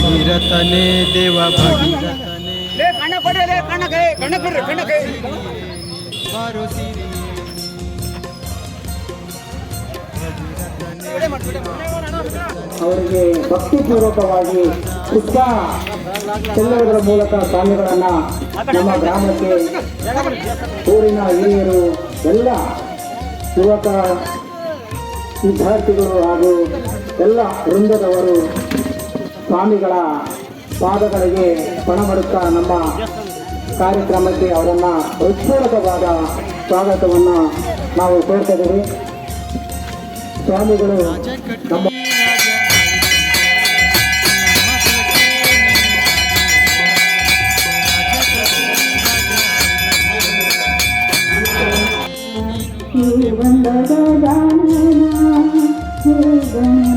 ಭಗೀರಥನೇ ದೇವ ಭಗೀರಥನೇ. ಲೇ ಕಣ್ಣ ಕೊಡಿ ಲೇ ಕಣ್ಣ ಕೈ ಕಣ್ಣ ಕೊಡ್ರಿ ಕಣ್ಣ ಕೈ. ಬಾರೋ ಸಿರಿಯೇ ಅವರಿಗೆ ಭಕ್ತಿಪೂರ್ವಕವಾಗಿ ಪುಷ್ಪ ಚೆಲ್ಲುವುದರ ಮೂಲಕ ಸ್ವಾಮಿಗಳನ್ನ ನಮ್ಮ ಗ್ರಾಮಕ್ಕೆ ಊರಿನ ಹಿರಿಯರು ಎಲ್ಲ ಯುವಕ ವಿದ್ಯಾರ್ಥಿಗಳು ಹಾಗೂ ಎಲ್ಲ ವೃಂದದವರು ಸ್ವಾಮಿಗಳ ಪಾದಗಳಿಗೆ ಪಣ ಮಾಡುತ್ತಾ ನಮ್ಮ ಕಾರ್ಯಕ್ರಮಕ್ಕೆ ಅವರನ್ನ ಹೃತ್ಪೂರ್ವಕವಾದ ಸ್ವಾಗತವನ್ನು ನಾವು ಕೋರ್ತಾ ಇದ್ದೀವಿ ಸ್ವಾಮಿಗಳು ನಮ್ಮ ಶಿವನ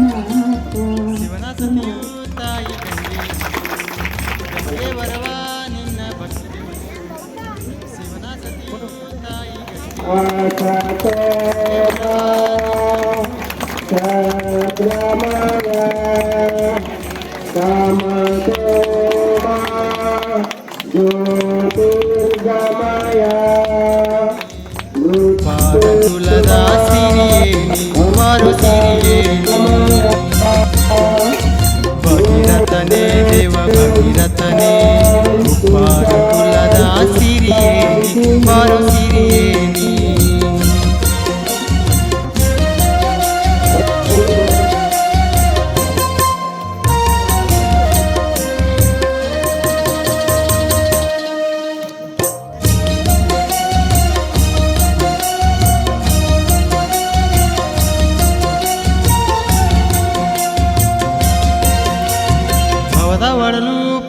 పాదతుల దాసిరియే కుమారు సిరియే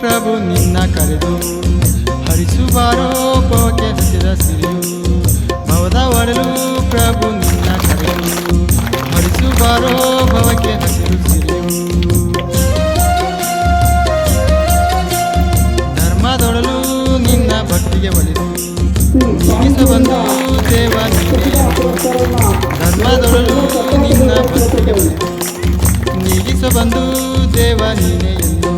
ಪ್ರಭು ನಿನ್ನ ಕರೆದು ಹರಿಸುವಾರೋ ಪೋಕೆ ಹಸಿರ ಸಿರಿಯು. ಭವದ ಒಡಲು ಪ್ರಭು ನಿನ್ನ ಕರೆದು ಹರಿಸುವಾರೋ ಭವಕ್ಕೆ ಹಸಿರು ಸಿರಿಯು. ಧರ್ಮದೊಡಲು ನಿನ್ನ ಭಕ್ತಿಗೆ ಒಲಿದು ಬಂದು ದೇವ ಧರ್ಮದೊಡಲು ನಿನ್ನ ಭಕ್ತಿಗೆ ಒಲಿದು ನೀಗಿಸ ಬಂದು ದೇವ ನೀನೆ ಎಂದು